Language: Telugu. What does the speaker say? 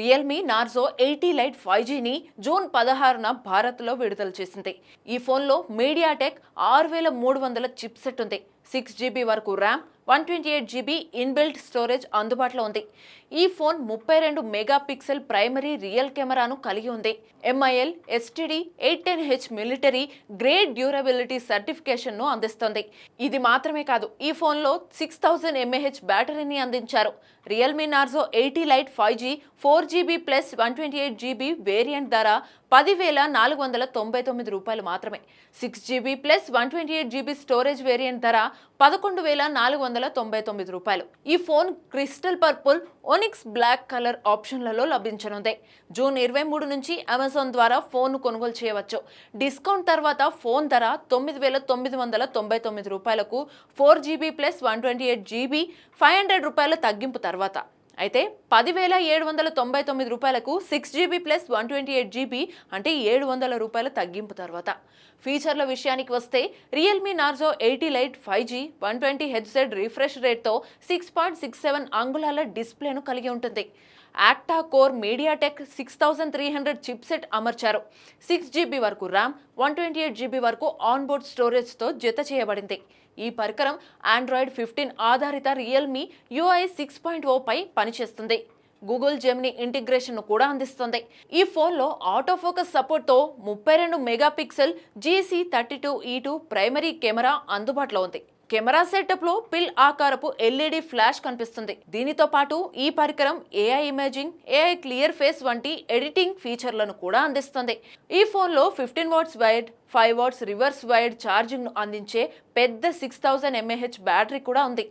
Realme Narzo eighty lite five జీని June పదహారున భారత్లో విడుదల చేసింది. ఈ ఫోన్లో మీడియాటెక్ ఆరు వేల మూడు వందల చిప్సెట్ ఉంది. సిక్స్ జీబీ వరకు RAM one twenty eight GB inbuilt storage అందుబాటులో ఉంది. ఈ ఫోన్ ముప్పై రెండు మెగా పిక్సెల్ ప్రైమరీ రియల్ కెమెరాను కలిగి ఉంది. MIL STD eight ten H military grade durability సర్టిఫికేషన్ను అందిస్తుంది. ఇది మాత్రమే కాదు ఈ ఫోన్లో సిక్స్ థౌజండ్ ఎంఏహెచ్ బ్యాటరీని అందించారు. Realme Narzo eighty lite five G four GB plus one twenty eight GB variant ధర పదివేల నాలుగు వందల తొంభై తొమ్మిది రూపాయలు మాత్రమే. Six GB plus one twenty eight GB storage variant ధర పదకొండు వేల నాలుగు వందల తొంభై తొమ్మిది రూపాయలు. ఈ phone crystal purple onyx black colour ఆప్షన్లలో లభించనుంది. జూన్ ఇరవై మూడు నుంచి అమెజాన్ ద్వారా ఫోన్ కొనుగోలు చేయవచ్చు. డిస్కౌంట్ తర్వాత ఫోన్ ధర తొమ్మిది వేల తొమ్మిది వందల తొంభై తొమ్మిది రూపాయలకు four GB plus one twenty eight GB five hundred రూపాయల తగ్గింపు తర్వాత. అయితే పదివేల ఏడు వందల తొంభై తొమ్మిది రూపాయలకు six GB plus one twenty eight GB అంటే ఏడు వందల రూపాయల తగ్గింపు తర్వాత. ఫీచర్ల విషయానికి వస్తే Realme Narzo eighty lite five G one twenty headset refresh రేట్తో six point six seven అంగుళాల డిస్ప్లేను కలిగి ఉంటుంది. Octa core MediaTek six thousand three hundred chipset అమర్చారు. సిక్స్ జీబీ వరకు RAM one twenty eight GB వరకు ఆన్బోర్డ్ స్టోరేజ్తో జత చేయబడింది. ఈ పరికరం ఆండ్రాయిడ్ ఫిఫ్టీన్ ఆధారిత రియల్మీ యూఐ సిక్స్ పాయింట్ ఓపై పనిచేస్తుంది. గూగుల్ జెమ్ని ఇంటిగ్రేషన్ను కూడా అందిస్తుంది. ఈ ఫోన్లో ఆటో ఫోకస్ సపోర్ట్తో ముప్పై రెండు megapixel GC thirty two E two primary camera అందుబాటులో ఉంది. కెమెరా సెటప్లో పిల్ ఆకారపు ఎల్ఈడి ఫ్లాష్ కనిపిస్తుంది. దీనితో పాటు ఈ పరికరం AI imaging AI clear face వంటి ఎడిటింగ్ ఫీచర్లను కూడా అందిస్తుంది. ఈ ఫోన్లో fifteen watts wired five watts reverse wired ఛార్జింగ్ను అందించే పెద్ద సిక్స్ థౌజండ్ ఎంఏహెచ్ బ్యాటరీ కూడా ఉంది.